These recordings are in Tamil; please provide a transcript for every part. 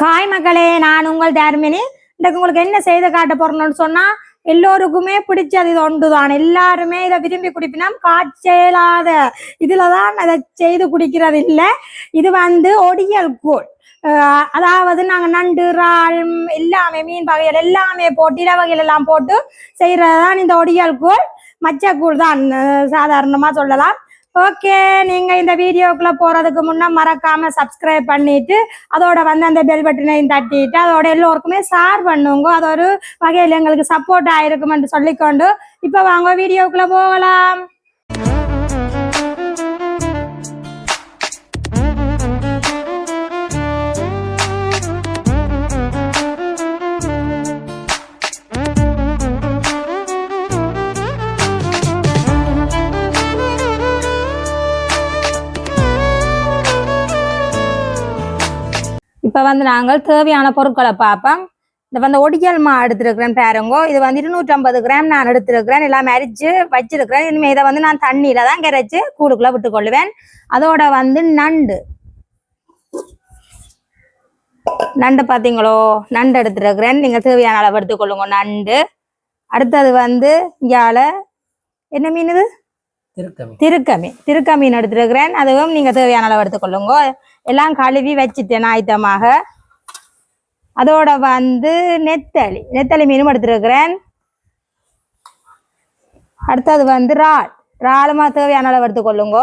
காய் மக்களே நான் உங்கள் தர்மினி இன்றைக்கு உங்களுக்கு என்ன செய்து காட்ட போறணும்னு சொன்னா எல்லோருக்குமே பிடிச்சது இது ஒன்றுதான். எல்லாருமே இதை விரும்பி குடிப்பினா காய்ச்சலாத இதுலதான் அதை செய்து குடிக்கிறது இல்லை. இது வந்து ஒடியல் கூழ். அதாவது நாங்க நண்டு இறால் எல்லாமே மீன் வகைகள் எல்லாமே போட்டு இட வகைகள் எல்லாம் போட்டு செய்யறதுதான் இந்த ஒடியல் கூழ். மச்சக்கூழ் தான் சாதாரணமா சொல்லலாம். ஓகே நீங்க இந்த வீடியோக்குள்ள போறதுக்கு முன்ன மறக்காம சப்ஸ்கிரைப் பண்ணிட்டு அதோட வந்து அந்த பெல் பட்டனையும் தட்டிட்டு அதோட எல்லோருக்குமே ஷேர் பண்ணுங்க. அது ஒரு வகையில் எங்களுக்கு சப்போர்ட் ஆயிருக்குமென்று சொல்லிக்கொண்டு இப்ப வாங்க வீடியோக்குள்ள போகலாம். இப்ப வந்து நாங்கள் தேவையான பொருட்களை பார்ப்போம். இந்த வந்து ஒடியல் மா எடுத்திருக்கிறேன் பாருங்கோ. இது வந்து இருநூற்றம்பது கிராம் நான் எடுத்திருக்கிறேன். எல்லாம் அரிச்சு வச்சிருக்கிறேன். இனிமே இதை வந்து நான் தண்ணியில தான் கரைச்சு கூடுக்குள்ள விட்டுக்கொள்ளுவேன் அதோட வந்து நண்டு. நண்டு பார்த்தீங்களோ நண்டு எடுத்துருக்கிறேன். நீங்க தேவையான அளவு எடுத்துக்கொள்ளுங்க நண்டு. அடுத்தது வந்து இங்கால என்ன மீன் இது? திருக்கமி திருக்கமி திருக்கமீன் எடுத்துருக்கிறேன். அதுவும் நீங்க தேவையான அளவு எடுத்துக்கொள்ளுங்க. எல்லாம் கழுவி வச்சுட்டேன் ஆயுதமாக அதோட வந்து நெத்தளி நெத்தளி மீனும் எடுத்துருக்கிறேன். அடுத்தது வந்து இறால். இறாலுமா தேவையான அளவு எடுத்துக்கொள்ளுங்க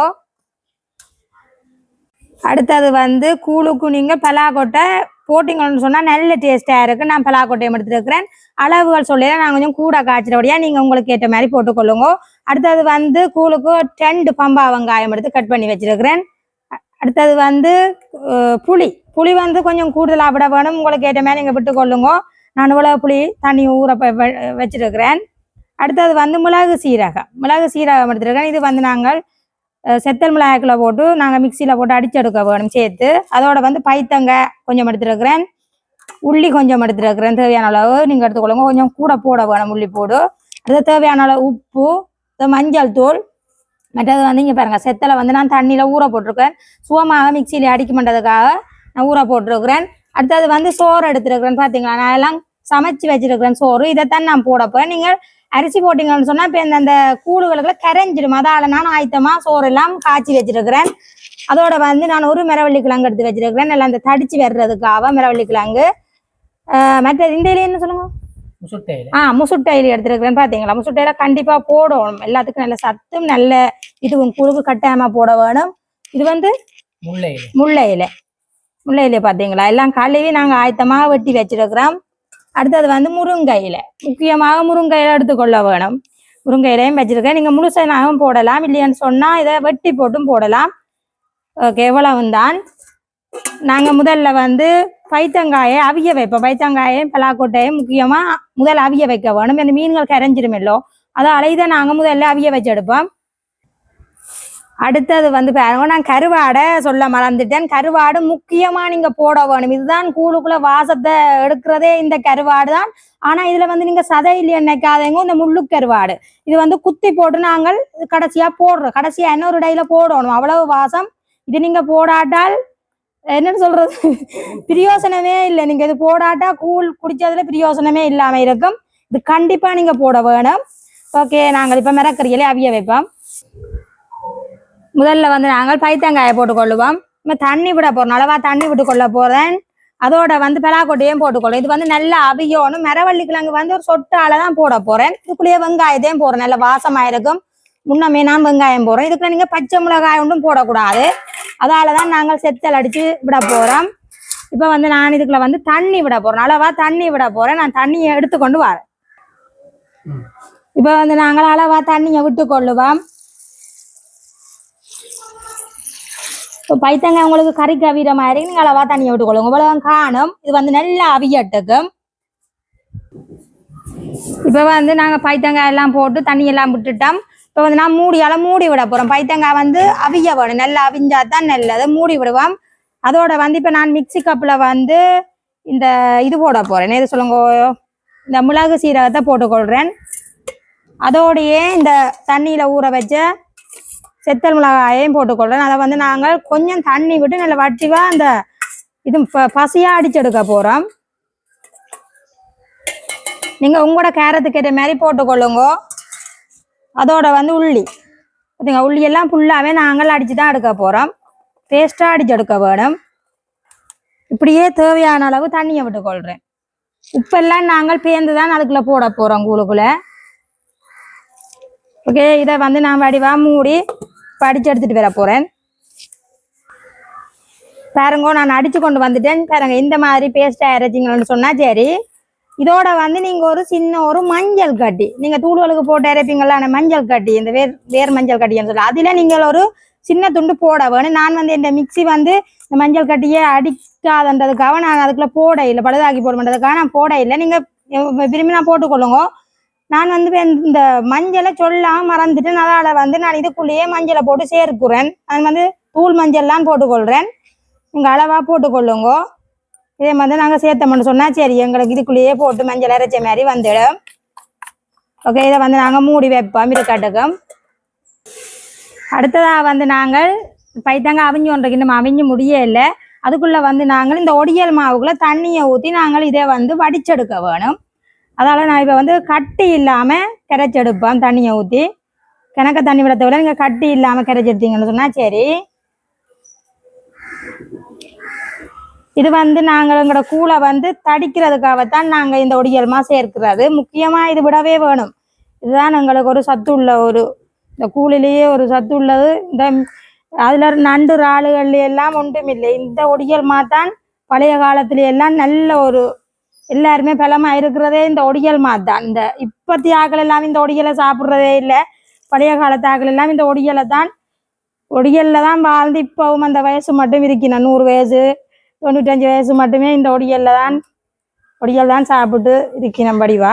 அடுத்தது வந்து கூழுக்கு நீங்கள் பலாக்கொட்டை போட்டிங்கன்னு சொன்னால் நல்ல டேஸ்ட்டாக இருக்குது நான் பலாக்கொட்டையும் எடுத்துருக்கிறேன். அளவுகள் சொல்லி நான் கொஞ்சம் கூட காய்ச்சிறபடியா நீங்கள் உங்களுக்கு ஏற்ற மாதிரி போட்டுக்கொள்ளுங்க. அடுத்தது வந்து கூழுக்கு ரெண்டு பம்பா வெங்காயம் எடுத்து கட் பண்ணி வச்சிருக்கிறேன். அடுத்தது வந்து புளி. புளி வந்து கொஞ்சம் கூடுதலாக விட வேணும். உங்களுக்கு ஏற்ற மாதிரி நீங்கள் விட்டுக்கொள்ளுங்க நான் இவ்வளோ புளி தண்ணி ஊற ப- வ- வச்சிருக்கிறேன். அடுத்தது வந்து மிளகு சீரகம். மிளகு சீரகம் எடுத்துருக்கேன். இது வந்து நாங்கள் செத்தல் மிளகாய்க்குள்ள போட்டு நாங்கள் மிக்சியில் போட்டு அடிச்செடுக்க வேணும் சேர்த்து. அதோட வந்து பைத்தங்க கொஞ்சம் எடுத்துருக்கிறேன். உள்ளி கொஞ்சம் எடுத்துருக்கிறேன். தேவையான அளவு நீங்கள் எடுத்துக்கொள்ளுங்க கொஞ்சம் கூட போட வேணும். உள்ளி போடு. அடுத்து தேவையான அளவு உப்பு இந்த மஞ்சள் தூள் மற்றது வந்து இங்கே பாருங்க செத்தலை வந்து நான் தண்ணியில் ஊற போட்டிருக்கேன் சுகமாக மிக்சியில் அடிக்க மாட்டதுக்காக நான் ஊற போட்டிருக்கிறேன். அடுத்தது வந்து சோறு எடுத்துருக்கிறேன் பார்த்தீங்களா நான் எல்லாம் சமைச்சு வச்சிருக்கிறேன் சோறு. இதைத்தான் நான் போட போகிறேன் நீங்கள் அரிசி போட்டீங்கன்னு சொன்னால் இப்போ இந்த அந்த கூடுகளுக்குள்ள கரைஞ்சிடும். அதால நான் ஆயத்தமாக சோறு எல்லாம் காய்ச்சி வச்சிருக்கிறேன். அதோட வந்து நான் ஒரு மிரவள்ளி கிழங்கு எடுத்து வச்சிருக்கிறேன். எல்லாம் அந்த தடிச்சு வர்றதுக்காக மிரவள்ளி கிழங்கு. ஆஹ் இந்த இலையை என்ன சொல்லுங்க? ஆ முசுட்டையில் எடுத்துருக்கிறேன். பாத்தீங்களா? முசுட்டையில கண்டிப்பா போடணும். எல்லாத்துக்கும் நல்ல சத்தும் நல்ல இதுவும் குழுக்கு கட்டாயமா போட வேணும். இது வந்து முல்லையில. முல்லை இலை முல்லை இலை பாத்தீங்களா? எல்லாம் கழுவி நாங்க ஆயத்தமாக வெட்டி வச்சிருக்கிறோம். அடுத்தது வந்து முருங்கை இலை முக்கியமாக முருங்கை இலை எடுத்துக்கொள்ள வேணும். முருங்கை இலையும் வச்சிருக்கேன். நீங்க முழுசனாகவும் போடலாம். இல்லையான்னு சொன்னா இதை வெட்டி போட்டும் போடலாம். ஓகே இவ்வளவும் தான் நாங்க முதல்ல வந்து பைத்தங்காயை அவிய வைப்போம். பைத்தங்காயும் பலாக்கொட்டையும் முக்கியமாக முதல்ல அவிய வைக்க வேணும். இந்த மீன்கள் கரைஞ்சிருமில்லோ. அதால இதை நாங்கள் முதல்ல அவிய வச்சு எடுப்போம். அடுத்தது வந்து பாருங்க நான் கருவாடை சொல்ல மறந்துட்டேன். கருவாடு முக்கியமா நீங்க போட வேணும். இதுதான் கூழுக்குள்ள வாசத்தை எடுக்கிறதே இந்த கருவாடு தான். ஆனா இதுல வந்து நீங்க சதையில் நினைக்காதவங்க இந்த முள்ளு கருவாடு. இது வந்து குத்தி போட்டு நாங்கள் கடைசியா போடுறோம். கடைசியா இன்னொரு இடையில போடணும். அவ்வளவு வாசம். இது நீங்க போடாட்டால் என்னன்னு சொல்றது? பிரயோசனமே இல்லை. நீங்க இது போடாட்டா கூழ் குடிச்சதுல பிரயோசனமே இல்லாம இருக்கும். இது கண்டிப்பா நீங்க போட வேணும். ஓகே நாங்கள் இப்ப மிரக்கறியிலே அவிய வைப்போம். முதல்ல வந்து நாங்கள் பைத்தங்காயை போட்டுக்கொள்ளுவோம். நம்ம தண்ணி விட போறோம். அளவா தண்ணி விட்டு கொள்ள போறேன். அதோட வந்து பலாக்கொட்டையும் போட்டுக்கொள்ளும். இது வந்து நல்லா அவியணும். மரவள்ளி கிழங்கு வந்து ஒரு சொட்டால தான் போட போறேன். இதுக்குள்ளேயே வெங்காயத்தையும் போடுறேன் நல்ல வாசமா இருக்கும். முன்னமே நான் வெங்காயம் போடுறேன் இதுக்குள்ள நீங்க பச்சை மிளகாய் ஒன்றும் போடக்கூடாது. அதால தான் நாங்கள் செத்தல் அடிச்சு விட போறோம். இப்போ வந்து நான் இதுக்குள்ள வந்து தண்ணி விட போறேன். அளவா தண்ணி விட போறேன். நான் தண்ணியை எடுத்துக்கொண்டு வரேன். இப்போ வந்து நாங்கள் அளவா தண்ணியை விட்டு கொள்ளுவோம். இப்போ பைத்தங்காய் உங்களுக்கு கறிக்கு அவிர மாதிரி நீங்கள் அளவா தண்ணியை விட்டு கொள்ளுங்க. இவ்வளவு காணும். இது வந்து நல்லா அவியட்டுக்கும். இப்போ வந்து நாங்கள் பைத்தங்காய் எல்லாம் போட்டு தண்ணி எல்லாம் விட்டுட்டோம். இப்போ வந்து நான் மூடியால் மூடி விட போகிறோம் பைத்தங்காய் வந்து அவிய வேணும். நல்லா அவிஞ்சா தான் நல்லது. மூடி விடுவோம். அதோட வந்து இப்போ நான் மிக்ஸி கப்பில் வந்து இந்த இது போட போகிறேன் எது சொல்லுங்க? இந்த மிளகு சீரகத்தை போட்டுக்கொள்கிறேன் அதோடையே இந்த தண்ணியில் ஊற வச்ச செத்தல் மிளகாயையும் போட்டுக்கொள்கிறேன் அதை வந்து நாங்கள் கொஞ்சம் தண்ணி விட்டு நல்லா வட்டிவாக அந்த இது ப- பசியா அடிச்செடுக்க போகிறோம் நீங்க உங்களோட கேரத்துக்கு ஏற்ற மாதிரி போட்டுக்கொள்ளுங்க. அதோட வந்து உள்ளி. பார்த்தீங்க உள்ளி எல்லாம் ஃபுல்லாகவே நாங்கள் அடித்து தான் எடுக்க போகிறோம் பேஸ்ட்டாக அடிச்சு எடுக்க வேணும். இப்படியே தேவையான அளவு தண்ணியை விட்டுக்கொள்கிறேன் உப்பெல்லாம் நாங்கள் பேர்ந்து தான் அதுக்குள்ளே போட போகிறோம் கூழுக்குள்ளே. ஓகே இதை வந்து நான் வடிவா மூடி படிச்சு எடுத்துட்டு வர போகிறேன் பாருங்க நான் அடிச்சு கொண்டு வந்துட்டேன். பாருங்க இந்த மாதிரி பேஸ்ட்டாக அரைச்சிங்கன்னு சொன்னா சரி. இதோட வந்து நீங்க ஒரு சின்ன ஒரு மஞ்சள் கட்டி நீங்க தூளுகளுக்கு போட்டு அரைப்பீங்களா அந்த மஞ்சள் கட்டி இந்த வேர் வேர் மஞ்சள் கட்டின்னு சொல்லி அதுல நீங்கள் ஒரு சின்ன துண்டு போட வேணும். நான் வந்து இந்த மிக்ஸி வந்து இந்த மஞ்சள் கட்டியை அடிக்காதன்றதுக்காக நான் அதுக்குள்ள போட இல்லை பழுதாக்கி போட மாட்டதுக்காக நான் போட இல்லை. நீங்க விரும்பி நான் போட்டுக்கொள்ளுங்க நான் வந்து இந்த மஞ்சளை சொல்லாம மறந்துட்டு அதனால வந்து நான் இதுக்குள்ளேயே மஞ்சளை போட்டு சேர்க்குறேன். அது வந்து தூள் மஞ்சள்லாம் போட்டுக்கொள்றேன் நீங்கள் அளவா போட்டுக்கொள்ளுங்க இதே மாதிரி நாங்கள் சேர்த்தோம்னு சொன்னால் சரி எங்களுக்கு இதுக்குள்ளேயே போட்டு மஞ்சள் அரைச்ச மாதிரி வந்துடும். ஓகே இதை வந்து நாங்கள் மூடி வைப்போம் இருக்கட்டுக்கும் அடுத்ததாக வந்து நாங்கள் பைத்தங்க அவிஞ்சு ஒன்றைக்கு இன்னும் அவிஞ்சு முடியல அதுக்குள்ளே வந்து நாங்கள் இந்த ஒடியல் மாவுக்குள்ளே தண்ணியை ஊற்றி நாங்கள் இதை வந்து வடிச்செடுக்க வேணும். அதால நான் இப்போ வந்து கட்டி இல்லாமல் கரைச்செடுப்போம் தண்ணியை ஊற்றி கிணக்க தண்ணி விடத்தை விட நீங்கள் கட்டி இல்லாமல் கரைச்செடுத்தீங்கன்னு சொன்னால் சரி. இது வந்து நாங்கள் எங்களோட கூலை வந்து தடிக்கிறதுக்காகத்தான் நாங்கள் இந்த ஒடியல்மா சேர்க்கிறது. முக்கியமாக இது விடவே வேணும். இதுதான் எங்களுக்கு ஒரு சத்து உள்ள ஒரு இந்த கூலிலேயே ஒரு சத்து உள்ளது இந்த அதில் நண்டு இறாலுகள் எல்லாம் ஒன்றுமில்லை இந்த ஒடியல்மா தான் பழைய காலத்துல எல்லாம் நல்ல ஒரு எல்லாருமே பலமாக இருக்கிறதே இந்த ஒடியல் தான். இந்த இப்பத்தி ஆக்கள் எல்லாம் இந்த ஒடியலை சாப்பிட்றதே இல்லை. பழைய காலத்து ஆக்கள் எல்லாம் இந்த ஒடியலை தான் ஒடியல்ல தான் வாழ்ந்து இப்போவும் அந்த வயசு மட்டும் இருக்கணும் நூறு வயசு. தொண்ணூற்றஞ்சு வயசு மட்டுமே இந்த ஒடியல்ல தான் ஒடியல் தான் சாப்பிட்டு இருக்கணும் படிவா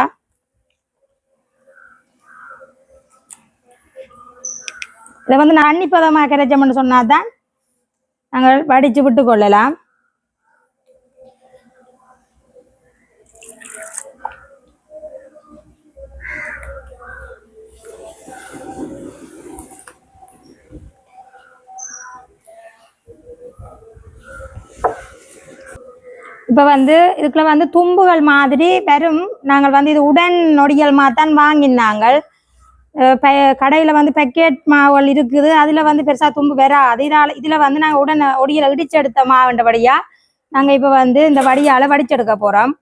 இதை வந்து நான் அன்னிப்பதமாக கிடைச்சம்னு சொன்னால் தான் நாங்கள் படித்து விட்டு கொள்ளலாம். இப்போ வந்து இதுக்குள்ள வந்து தும்புகள் மாதிரி வெறும் நாங்கள் வந்து இது உடன் நொடிகள் மாத்தான் வாங்கினாங்கள். கடையில் வந்து பேக்கெட் மாவுகள் இருக்குது. அதில் வந்து பெருசாக தும்பு வராது. இதால் இதில் வந்து நாங்கள் உடன் ஒடியில் இடிச்செடுத்த மாவுன்றபடியாக நாங்கள் இப்போ வந்து இந்த வடியால் வடிச்செடுக்க போகிறோம்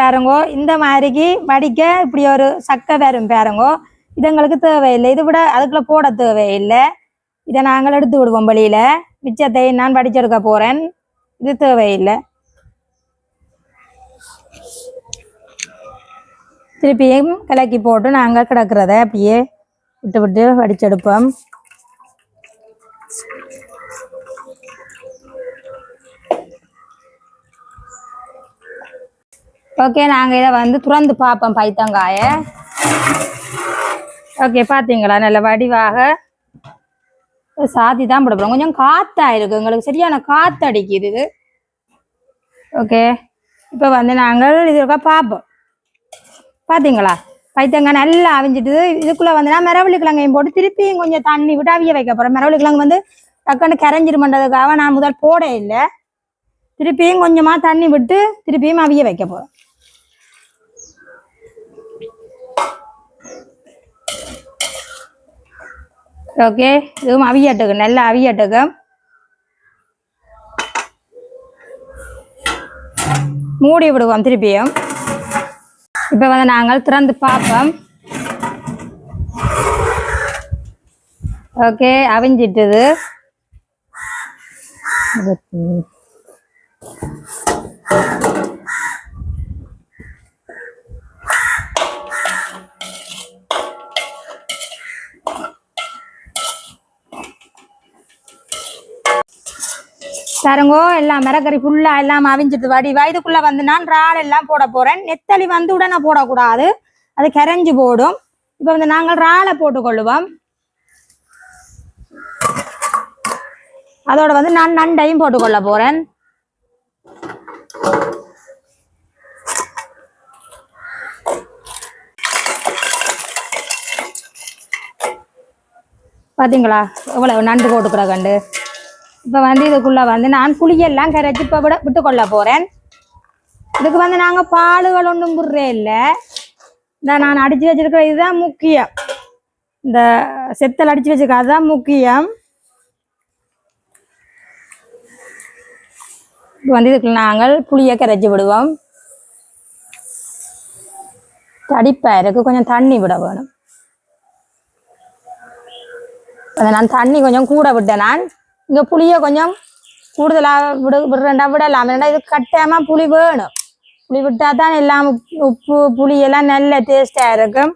பாருங்கோ இந்த மாதிரிக்கு மடிக்க இப்படி ஒரு சக்கை வரும் பாருங்கோ இது எங்களுக்கு தேவையில்லை. இது விட அதுக்குள்ள போட தேவையில்லை. இதை நாங்கள் எடுத்து விடுவோம் வழியில் மிச்சத்தை நான் படிச்செடுக்க போகிறேன் இது தேவையில்லை. திருப்பியும் கலக்கி போட்டு நாங்கள் கிடக்கிறத அப்படியே விட்டு விட்டு வடிச்செடுப்போம் ஓகே நாங்கள் இதை வந்து துறந்து பார்ப்போம் பைத்தங்காயை. ஓகே பார்த்தீங்களா நல்ல வடிவாக. சாத்தி தான் போட கொஞ்சம் காத்தா இருக்கு. எங்களுக்கு சரியான காத்து அடிக்குது. ஓகே இப்போ வந்து நாங்கள் இதுக்காக பார்ப்போம். பார்த்தீங்களா பைத்தங்காய் நல்லா அவிஞ்சிட்டு இதுக்குள்ளே வந்து நான் மிரவள்ளி கிழங்கையும் போட்டு திருப்பியும் கொஞ்சம் தண்ணி விட்டு அவிய வைக்க போகிறேன் மிரவள்ளி கிழங்கு வந்து டக்குன்னு கரைஞ்சிருமன்றதுக்காக நான் முதல் போட இல்லை. திருப்பியும் கொஞ்சமாக தண்ணி விட்டு திருப்பியும் அவிய வைக்க போகிறேன் ஓகே. இதுவும் அவியட்டுக்கு நல்ல அவியட்டுக்கு மூடி விடுவோம் திருப்பியும். இப்போ வந்து நாங்கள் திறந்து பார்ப்போம். ஓகே அவிஞ்சிட்டுது. சரங்கோ எல்லாம் மிரக்கறி ஃபுல்லா எல்லாம் அவிஞ்சிட்டு வாடி. வயதுக்குள்ள வந்து நான் இறால் எல்லாம் போட போறேன். நெத்தலி வந்து உடனே போடக்கூடாது. அது கரைஞ்சு போடும். இப்போ வந்து நாங்கள் இறாலை போட்டுக்கொள்ளுவோம். அதோட வந்து நான் நண்டையும் போட்டுக்கொள்ள போறேன். பாத்தீங்களா? எவ்வளவு நண்டு போட்டுக்கிற கண்டு? இப்போ வந்து இதுக்குள்ளே வந்து நான் புளியெல்லாம் கரைச்சி இப்போ விட விட்டு கொள்ள இதுக்கு வந்து நாங்கள் பாலுகள் ஒன்றும் விடுறே இல்லை. இந்த நான் அடித்து வச்சிருக்கிற இதுதான் முக்கியம். இந்த செத்தல் அடித்து வச்சிருக்க அதுதான் முக்கியம். இப்போ வந்து இதுக்கு நாங்கள் புளியை கரைச்சி விடுவோம். தடிப்பயருக்கு கொஞ்சம் தண்ணி விட வேணும். அதை நான் தண்ணி கொஞ்சம் கூட விட்டேன் நான். இங்கே புளியை கொஞ்சம் கூடுதலாக விடு விடுறேன்டா விடலாம். ஏன்னா இது கட்டாயமாக புளி வேணும். புளி விட்டால் தான் எல்லாம் உப்பு புளி எல்லாம் நல்ல டேஸ்டாக இருக்கும்.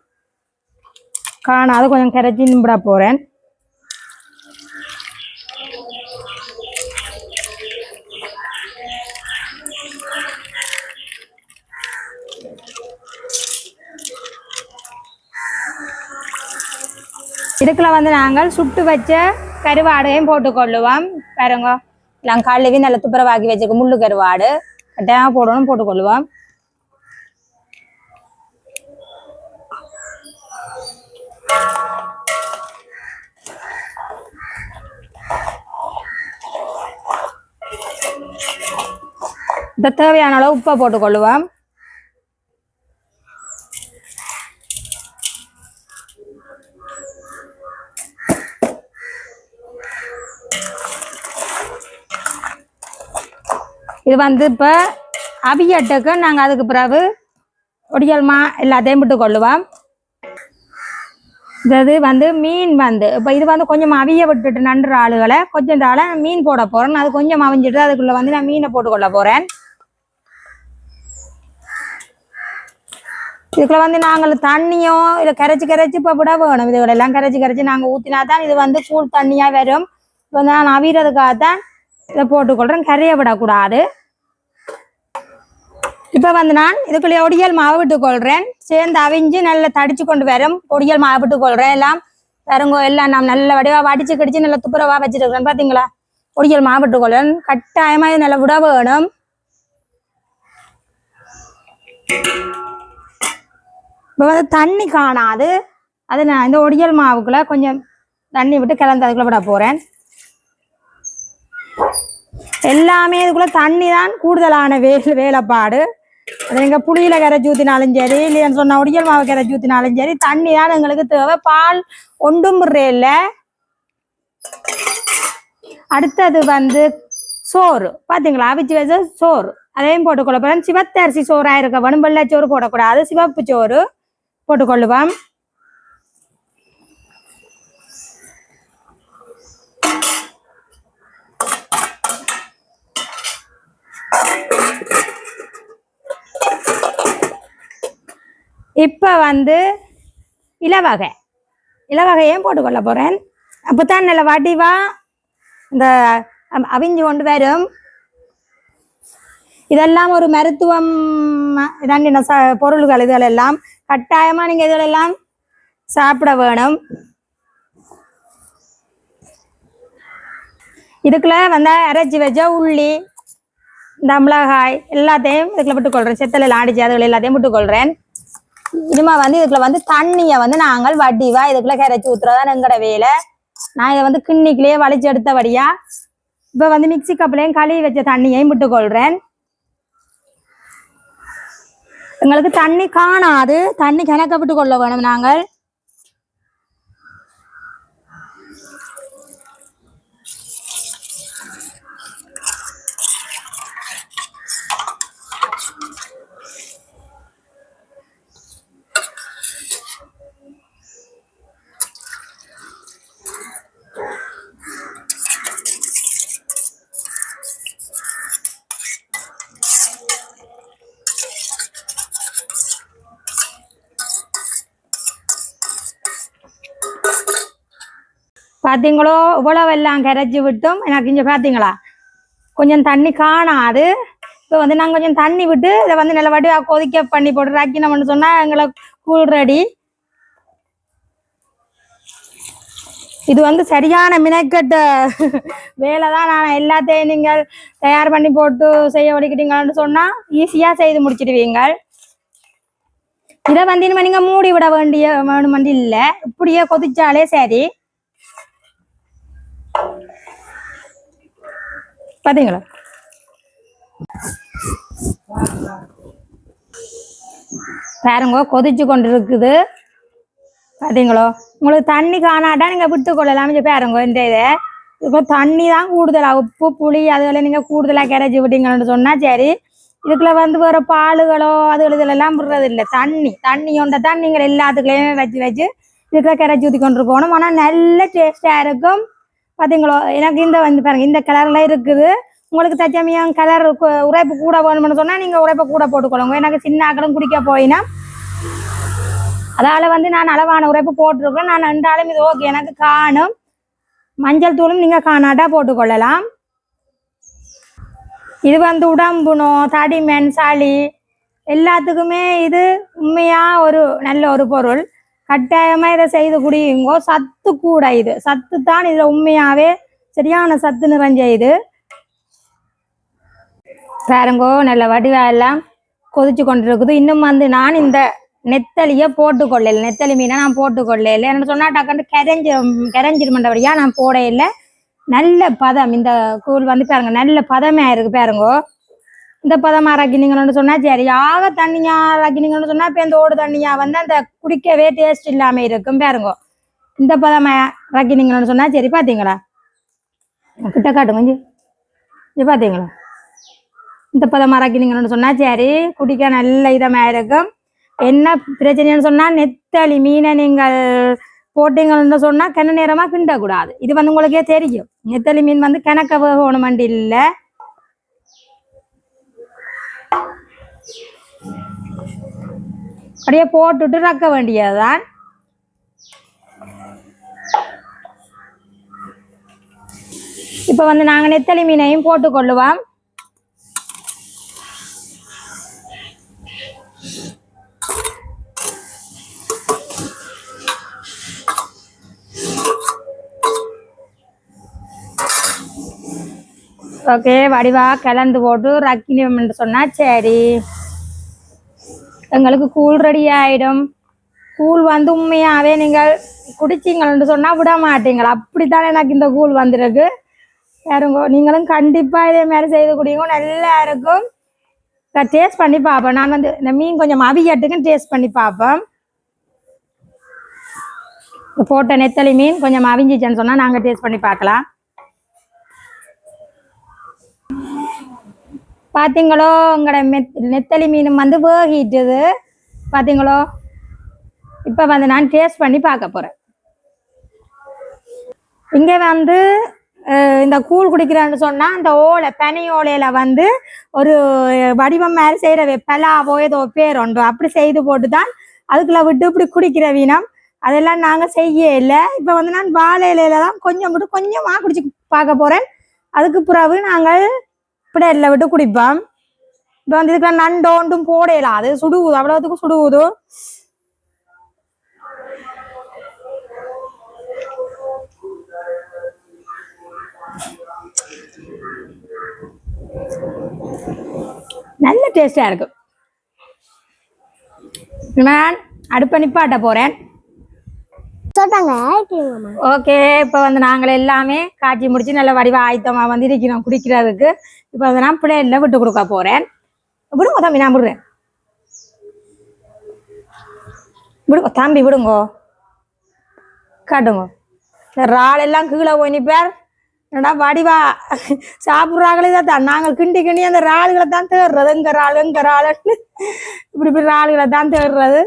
காணாது கொஞ்சம் கரைச்சி விட போகிறேன் இதுக்குள்ள வந்து நாங்கள் சுட்டு வச்ச கருவாடையும் போட்டுக்கொள்ளுவோம். பாருங்க எல்லாம் கழுவி நல்ல துப்புரவாக்கி வச்சிருக்க முள்ளு கருவாடு. கட்டாயமாக போடணும் போட்டுக்கொள்ளுவோம். இந்த தேவையான அளவு உப்பை போட்டுக்கொள்ளுவோம். இது வந்து இப்போ அவியட்டுக்கு நாங்கள் அதுக்கு பிறகு ஒடியல்மா எல்லாத்தையும் விட்டு கொள்ளுவோம். இது வந்து மீன் வந்து இப்போ இது வந்து கொஞ்சம் அவிய விட்டுட்டு நன்ற ஆளுகளை கொஞ்சம் தாழ மீன் போட போகிறேன் அது கொஞ்சம் அவிஞ்சிட்டு அதுக்குள்ளே வந்து நான் மீனை போட்டுக்கொள்ள போகிறேன் இதுக்குள்ள வந்து நாங்கள் தண்ணியோ இல்லை கரைச்சி கரைச்சி இப்போ விட வேணும். இதுகளெல்லாம் கரைச்சி கரைச்சி நாங்கள் ஊற்றினா தான் இது வந்து கூழ் தண்ணியாக வரும். இப்போ நான் அவிறதுக்காக தான் இதை போட்டுக்கொள்கிறேன் கரைய விடக்கூடாது. இப்போ வந்து நான் இதுக்குள்ளே ஒடியல் மாவு விட்டுக்கொள்கிறேன் சேர்ந்து அவிஞ்சு நல்லா தடிச்சு கொண்டு வரும். ஒடியல் மாவு விட்டுக்கொள்கிறேன் எல்லாம் வருங்கோ எல்லாம் நாம் நல்ல வடிவாக வடிச்சு கடிச்சு நல்லா துப்புரவாக வச்சுருக்கிறேன். பார்த்தீங்களா ஒடியல் மாவு விட்டுக்கொள்கிறேன் கட்டாயமாக இது நல்லா விட வேணும். இப்போ வந்து தண்ணி காணாது. அது நான் இந்த ஒடியல் மாவுக்குள்ளே கொஞ்சம் தண்ணி விட்டு கலந்து அதுக்குள்ளே விட போகிறேன் எல்லாமே இதுக்குள்ள தண்ணி தான் கூடுதலான வே வேலைப்பாடு. அது எங்க புளியில கரைச்சி ஊத்தினாலும் சரி இல்லைன்னு சொன்ன உடியல் மாவு கரைச்சி ஊத்தினாலும் சரி தண்ணி தான் எங்களுக்கு தேவை. பால் ஒன்றும் இல்ல. அடுத்தது வந்து சோறு. பாத்தீங்களா? அவிச்சு வச்ச சோறு. அதையும் போட்டுக்கொள்ள போறேன் சிவத்தரிசி அரிசி இருக்க வேணும். வெள்ளை சோறு போடக்கூடாது. சிவப்பு சோறு போட்டுக்கொள்ளுவோம். இப்போ வந்து இலவகை. இலவகையும் போட்டுக்கொள்ள போகிறேன் அப்போ தான் நல்ல வடிவாக இந்த அவிஞ்சு கொண்டு வரும். இதெல்லாம் ஒரு மருத்துவம் இதாண்டின ச பொருள்கள் இதுகள் எல்லாம் கட்டாயமாக நீங்கள் இதுகளெல்லாம் சாப்பிட வேணும். இதுக்குள்ள வந்து அரைச்சி வச்ச உள்ளி இந்த மிளகாய் எல்லாத்தையும் இதுக்குள்ள விட்டுக்கொள்கிறேன் செத்தல் எல்லாம் அதுகள் எல்லாத்தையும் விட்டுக்கொள்கிறேன் இதுமா வந்து இதுக்குள்ள வந்து தண்ணியை வந்து நாங்கள் வடிவா இதுக்குள்ள கரைச்சி ஊத்துறதான் எங்கட வேலை. நான் இதை வந்து கிண்ணிக்குள்ளேயே வலிச்சு எடுத்தபடியா இப்போ வந்து மிக்ஸி கப்லையும் கழுவி வச்ச தண்ணியையும் விட்டுக்கொள்கிறேன் எங்களுக்கு தண்ணி காணாது. தண்ணி கிணக்க விட்டு கொள்ள வேணும் நாங்கள். பார்த்தீங்களோ இவ்வளவெல்லாம் கரைச்சி விட்டும். எனக்கு இங்கே பார்த்தீங்களா கொஞ்சம் தண்ணி காணாது. இப்போ வந்து நாங்கள் கொஞ்சம் தண்ணி விட்டு இதை வந்து நல்ல கொதிக்க பண்ணி போட்டு ரக்கினோம்னு சொன்னால் எங்களை கூல் ரெடி. இது வந்து சரியான மினக்கட்ட வேலை தான். நான் எல்லாத்தையும் நீங்கள் தயார் பண்ணி போட்டு செய்ய வலிக்கிட்டீங்கன்னு சொன்னால் ஈஸியாக செய்து முடிச்சிடுவீங்க இதை வந்து இனிமேல் நீங்கள் மூடி விட வேண்டிய வேணுமென்று இல்லை. இப்படியே கொதிச்சாலே சரி. பாத்தீங்களா? பாருங்க கொதிச்சு கொண்டு இருக்குது பாத்தீங்களோ? உங்களுக்கு தண்ணி காணாட்டா நீங்க விட்டு கொள்ளலாம் பாருங்க இந்த இதை. இப்போ தண்ணி தான் கூடுதலா உப்பு புளி அதுகளை நீங்க கூடுதலா கரைச்சி விட்டீங்கன்னு சொன்னா சரி. இதுக்குள்ள வந்து வேற பாலுகளோ அதுகள் இதுல விடுறது இல்லை. தண்ணி தண்ணி ஒன்றை தான் நீங்கள் எல்லாத்துக்குள்ளேயுமே வச்சு வச்சு இதுக்குள்ள கரைச்சி ஊற்றி கொண்டு போகணும் ஆனால் நல்ல டேஸ்ட்டாக இருக்கும். பார்த்தீங்களோ எனக்கு இந்த வந்து பாருங்க இந்த கலர்ல இருக்குது. உங்களுக்கு தச்சமியம் கலர் உரைப்பு கூட வேணும்னு சொன்னால் நீங்கள் உரைப்பை கூட போட்டுக்கொள்ளுங்க. எனக்கு சின்ன ஆக்களும் குடிக்க போயினா. அதால் வந்து நான் அளவான உரைப்பு போட்டிருக்கேன் நான் ரெண்டாலும் இது ஓகே எனக்கு காணும். மஞ்சள் தூளும் நீங்கள் காணாட்டா போட்டுக்கொள்ளலாம். இது வந்து உடம்புனோ தடிமென் சளி எல்லாத்துக்குமே இது உண்மையாக ஒரு நல்ல ஒரு பொருள். கட்டாயமா இதை செய்து குடியுங்கோ. சத்து கூட இது. சத்து தான் இதுல உண்மையாவே சரியான சத்து நிறைஞ்ச இது. பாருங்கோ நல்ல வடிவா எல்லாம் கொதிச்சு கொண்டு இருக்குது இன்னும் வந்து நான் இந்த நெத்தலிய போட்டுக்கொள்ளல. நெத்தலி மீனை நான் போட்டு கொள்ளல என்ன சொன்னா டக்குன்னு கரைஞ்சி கரைஞ்சிருமன்றபடியா நான் போட இல்லை நல்ல பதம். இந்த கூழ் வந்து பாருங்க நல்ல பதமே இருக்கு பாருங்கோ. இந்த பதமா ரக்கினிங்கன்னு சொன்னா சரி ஆக தண்ணியா ரக்கினிங்கன்னு சொன்னா இப்ப இந்த ஓடு தண்ணியா வந்து அந்த குடிக்கவே டேஸ்ட் இல்லாம இருக்கும் பாருங்க. இந்த பதமா ரக்கினிங்கன்னு சொன்னா சரி பாத்தீங்களா? கிட்ட காட்டுங்க கொஞ்சம் இது பாத்தீங்களா? இந்த பதமா ரக்கினிங்கன்னு சொன்னா சரி குடிக்க நல்ல இதமா இருக்கும். என்ன பிரச்சனைன்னு சொன்னா நெத்தலி மீனை நீங்கள் போட்டீங்கன்னு சொன்னா கிண நேரமா கிண்டக்கூடாது. இது வந்து உங்களுக்கே தெரியும். நெத்தலி மீன் வந்து கிணக்க வேகணுமெண்டு இல்லை. அப்படியே போட்டுட்டு ரக்க வேண்டியதுதான். இப்ப வந்து நாங்க நெத்தலி மீனையும் போட்டுக்கொள்ளுவோம் ஓகே வடிவா கலந்து போட்டு ரக்கினம்னு சொன்னா சரி. எங்களுக்கு கூழ் ரெடி ஆயிடும். கூழ் வந்து உண்மையாவே நீங்கள் குடிச்சீங்கன்னு சொன்னா விட மாட்டீங்களா? அப்படித்தான் எனக்கு இந்த கூழ் வந்திருக்கு. பாருங்க நீங்களும் கண்டிப்பா இதே மாதிரி செய்து குடிங்க. நல்லா இருக்கும் டேஸ்ட் பண்ணி பார்ப்பேன் நான் வந்து இந்த மீன் கொஞ்சம் அவிகட்டுக்குன்னு டேஸ்ட் பண்ணி பார்ப்பேன் போட்ட நெத்தலி மீன் கொஞ்சம் அவிஞ்சிச்சேன்னு சொன்னால் நாங்கள் டேஸ்ட் பண்ணி பார்க்கலாம். பாத்தீங்களோ உங்களோட மெத் நெத்தலி மீன் வந்து வேகிட்டுது. பாத்தீங்களோ? இப்போ வந்து நான் டேஸ்ட் பண்ணி பார்க்க போறேன். இங்க வந்து இந்த கூழ் குடிக்கிறேன்னு சொன்னா அந்த ஓலை பனி ஓலையில வந்து ஒரு வடிவம் மாதிரி செய்கிற பலாவோ ஏதோ பேர் உண்டோ. அப்படி செய்து போட்டு தான் அதுக்குள்ள விட்டு இப்படி குடிக்கிற வீணம் அதெல்லாம் நாங்க செய்ய இல்லை. இப்போ வந்து நான் வாழை இலையில தான் கொஞ்சம் மட்டும் கொஞ்சமா குடிச்சு பார்க்க போறேன். அதுக்கு பிறகு நாங்கள் பிளேட்ல விட்டு குடிப்போம் இப்போ வந்து இதுக்கெல்லாம் நண்டோண்டும் ஒன்றும் போடையலாம் அது சுடுவுது அவ்வளோத்துக்கு சுடுவுது நல்ல டேஸ்டா இருக்கு நான் அடுப்பை நிப்பாட்ட போறேன் ஓகே இப்போ வந்து நாங்கள் எல்லாமே காய்ச்சி முடிச்சு நல்ல வடிவா ஆயத்தமாக வந்து இருக்கிறோம் குடிக்கிறதுக்கு. இப்போ வந்து நான் பிளேட்ல விட்டு கொடுக்க போறேன். விடுங்க தம்பி நான் விடுறேன். விடுங்க தம்பி விடுங்கோ. காட்டுங்க. இந்த எல்லாம் கீழே போய் நிற்பார் என்னடா வடிவா? சாப்பிட்றாங்களே தான் நாங்கள் கிண்டி கிண்டி அந்த இறால்களை தான் தேடுறது. எங்க ராள் எங்க இறால்னு. இப்படி இப்படி இறால்களை தான் தேடுறது.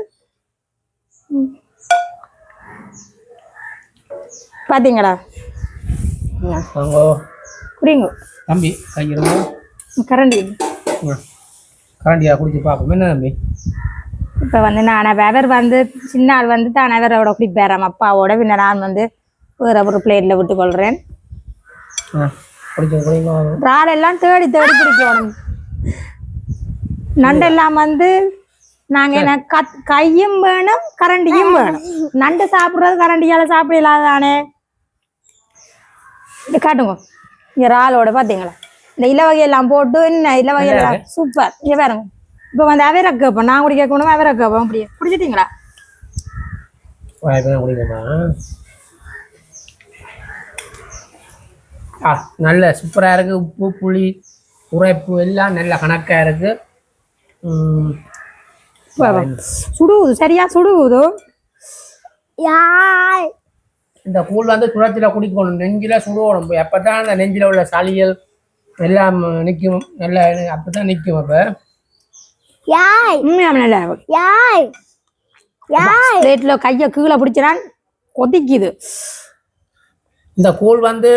பாத்தீங்களா வாங்கோ. குடிங்க. தம்பி கரண்டி. கரண்டியா குடிச்சு பார்ப்போம். என்ன தம்பி? இப்போ வந்து நான் வெவர் வந்து சின்ன ஆள் வந்து தான் வெவரோட குடிப்பேறாம். அப்பாவோட பின்ன நான் வந்து வேற ஒரு பிளேட்ல விட்டு கொள்றேன் ஆ குடிச்சு குடிங்க இறால் எல்லாம் தேடி தேடி பிடிக்கணும் நண்டெல்லாம் வந்து நாங்க என்ன கத் கையும் வேணும் கரண்டியும் வேணும். நண்டு சாப்பிடுறது கரண்டியால சாப்பிடலாதானே? இது காட்டுங்க இங்க இறாலோட பாத்தீங்களா இந்த இலவகை எல்லாம் போட்டு என்ன இலவகை எல்லாம் சூப்பர் இங்க பாருங்க இப்போ வந்து அவரக்கப்பம் நான் குடிக்க கொண்டு அவரக்கப்பம் அப்படியே குடிச்சிட்டீங்களா ஆ நல்ல சூப்பராக இருக்குது உப்பு புளி உரைப்பு எல்லாம் நல்ல கணக்காக இருக்குது சுடுகுது சரியா சுடுகுது யாய் இந்த கூழ் வந்து சுழத்தில் குடிக்கணும். நெஞ்சில் சுடுவோம் அப்போ தான் அந்த நெஞ்சில் உள்ள சளிகள் எல்லாம் நிற்கும் நல்லா அப்போ தான் நிற்கும் அப்போ. யாய். உண்மையாக நல்லா? யாய். யாய். பிளேட்ல கையை கீழே பிடிச்சிடான் கொதிக்குது. இந்த கூழ் வந்து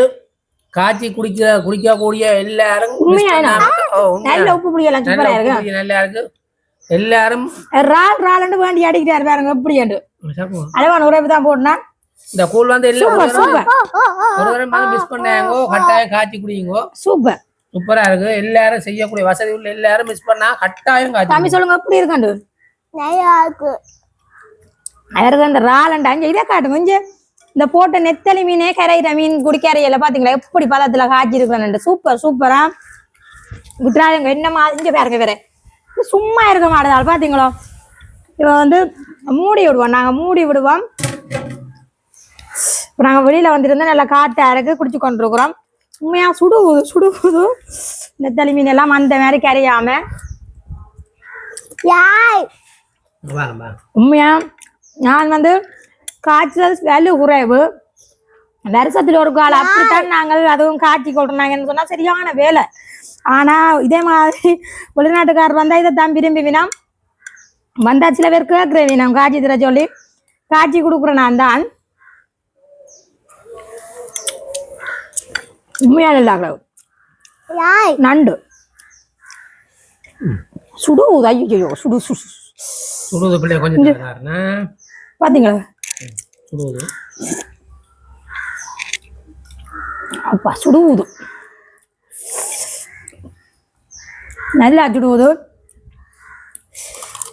காய்ச்சி குடிக்க குடிக்கக்கூடிய எல்லாரும். நல்ல உப்பு நல்ல சூப்பரா இருக்கு? நல்லா இருக்கு. எல்லாரும் ரால் ரால்னு வேண்டி அடிக்கிறாரு பாருங்க சாப்பிடுவோம். அளவான உறவு தான் போட்டுனான் இந்த கூழ் வந்து எல்லாம் ஒரு தடவை வந்து மிஸ் பண்ணாங்கோ கட்டாயம் காய்ச்சி குடிங்கோ. சூப்பர். சூப்பரா இருக்கு. எல்லாரும் செய்யக்கூடிய வசதி உள்ள எல்லாரும் மிஸ் பண்ணா கட்டாயம் காய்ச்சி தம்பி சொல்லுங்க எப்படி இருக்காண்டு? நல்லா இருக்கு அவருக்கு அந்த ராலண்டா? இங்க இதே காட்டுங்க இங்க இந்த போட்ட நெத்தலி மீனே கரையிற மீன் குடிக்கரையில பாத்தீங்களா? எப்படி பதத்துல காய்ச்சி இருக்கிறான் சூப்பர் சூப்பரா. விட்டுறாதுங்க என்னமா இங்க பாருங்க வேற இது சும்மா இருக்க மாட்டதால் பாத்தீங்களோ? இவ வந்து மூடி விடுவோம் நாங்க மூடி விடுவோம். இப்போ நாங்கள் வெளியில் வந்துருந்தா நல்லா காற்றா இருக்கு குடிச்சு கொண்டிருக்கிறோம். உண்மையாக சுடுகுது சுடுகுது நெத்தலி மீன் எல்லாம் அந்த மாதிரி கரையாம. உண்மையா? நான் வந்து காய்ச்சல் வேல்யூ குறைவு வருஷத்துல ஒரு காலம் அப்படித்தான் நாங்கள் அதுவும் காய்ச்சி கொள்றாங்கன்னு சொன்னா சரியான வேலை. ஆனா இதே மாதிரி வெளிநாட்டுக்காரர் வந்தா இதை தான் விரும்பி வினாம். வந்தா சில பேர் கேட்குற வினாம். காய்ச்சி தர சொல்லி. காய்ச்சி கொடுக்குறேன் நான் தான். உண்மையா இல்லை யாய்? நண்டு. சுடு ஐயோ சுடு சுடு சுடுவது பிள்ளை கொஞ்சம் பாத்தீங்களா? சுடுவது அப்பா சுடுವುದು நல்லா சுடுவது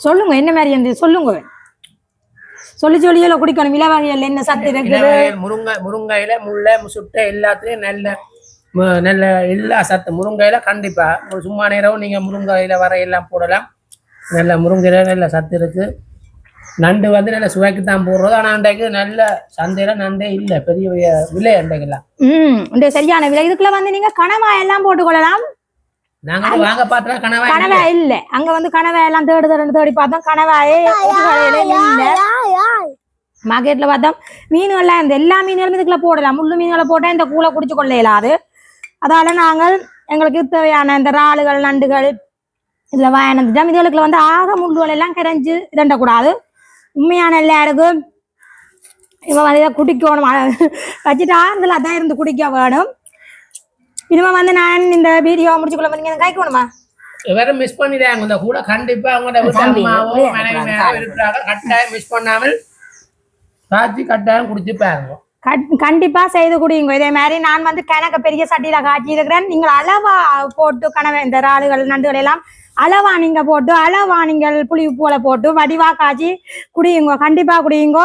சொல்லுங்க என்ன மாதிரி இருந்து? சொல்லுங்க. சொல்லி சொல்லியில குடிக்கணும். இலவகையில் என்ன சத்து இருக்குது? முருங்கை முருங்கையில முள்ளை சுட்டை எல்லாத்துலயும் நல்ல நல்ல எல்லா சத்து முருங்கையில கண்டிப்பா. ஒரு சும்மா நேரம் நீங்க முருங்கையில வர எல்லாம் போடலாம். நல்ல முருங்கையில நல்ல சத்து இருக்கு. நண்டு வந்து நல்ல சுவைக்கு தான் போடுறது. ஆனா அன்றைக்கு நல்ல சந்தையில நண்டே இல்லை. பெரிய விலை அன்றைக்கெல்லாம். ம் இந்த சரியான விலை. இதுக்குள்ள வந்து நீங்க கனவாய் எல்லாம் போட்டுக்கொள்ளலாம் நாங்க வாங்க பார்த்தா கனவா கனவாய் இல்ல. அங்க வந்து கனவாய் எல்லாம் தேடு தேடு தேடி பார்த்தோம். கனவாயே இல்ல. மார்க்கெட்ல பார்த்தோம். மீன்கள்லாம் இந்த எல்லா மீன்களும் இதுக்குள்ள போடலாம். முள்ளு மீன்களை போட்டா இந்த கூலை குடிச்சு கொள்ள இயலாது அதால நாங்கள் எங்களுக்கு தேவையான இந்த இறாலுகள் நண்டுகள் இதுல வாங்கினதுட்டோம் இதுகளுக்கு வந்து ஆக முள்ளுகள் எல்லாம் கரைஞ்சு இதண்டக்கூடாது உண்மையான எல்லாருக்கும் இவன் வந்து இதை குடிக்கணும். வச்சுட்டு ஆறுதல் அதான் இருந்து குடிக்க வேணும். இனிமே வந்து நான் இந்த வீடியோ முடிச்சுக்கொள்ள நீங்க கைக்கணுமா வேற மிஸ் பண்ணிடுறாங்க இந்த கூட கண்டிப்பா அவங்களோட இருக்கிறாங்க. கட்டாயம் மிஸ் பண்ணாமல் காய்ச்சி கட்டாயம் குடிச்சு பாருங்க. கண்டிப்பா செய்து குடியுங்க. இதே மாதிரி நான் வந்து கிணக்க பெரிய சட்டியில காய்ச்சி இருக்கிறேன் நீங்கள் அளவா போட்டு கனவை இந்த இறாலுகள் நண்டுகள் எல்லாம் அளவா நீங்க போட்டு அளவா நீங்கள் புளி உப்புல போட்டு வடிவா காய்ச்சி குடியுங்க. கண்டிப்பா குடியுங்க.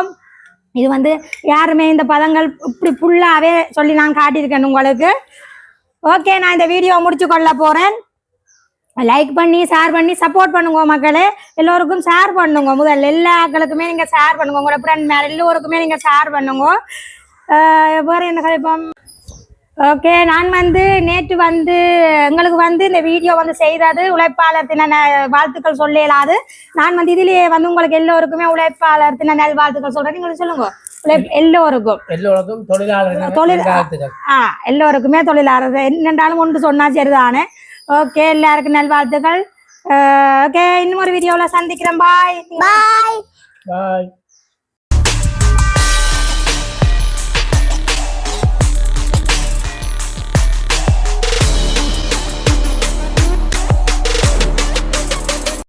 இது வந்து யாருமே இந்த பதங்கள் இப்படி ஃபுல்லாகவே சொல்லி நான் காட்டியிருக்கேன் உங்களுக்கு. ஓகே நான் இந்த வீடியோ முடிச்சு கொள்ள போறேன். லைக் பண்ணி ஷேர் பண்ணி சப்போர்ட் பண்ணுங்க மக்களே. எல்லோருக்கும் ஷேர் பண்ணுங்க. முதல்ல எல்லா ஆக்களுக்குமே நீங்க ஷேர் பண்ணுங்க. உங்களோட ஃப்ரெண்ட் மேலே எல்லோருக்குமே நீங்க ஷேர் பண்ணுங்க. வேற என்ன கதைப்போம்? ஓகே நான் வந்து நேற்று வந்து எங்களுக்கு வந்து இந்த வீடியோ வந்து செய்தது உழைப்பாளர் தின ந- வாழ்த்துக்கள் சொல்லலாது நான் வந்து இதிலேயே வந்து உங்களுக்கு எல்லோருக்குமே உழைப்பாளர் தின நல் வாழ்த்துக்கள் சொல்றேன். நீங்க சொல்லுங்க. எல்லோருக்கும். எல்லோருக்கும் தொழிலாளர் தொழில்- ஆ எல்லோருக்குமே தொழிலாளர் என்னென்றாலும் ஒன்று சொன்னா சரிதானே? ஓகே எல்லாருக்கும் நல்வாழ்த்துக்கள் ஓகே இன்னும் ஒரு வீடியோவில் சந்திக்கிறேன். பாய் பாய் பாய்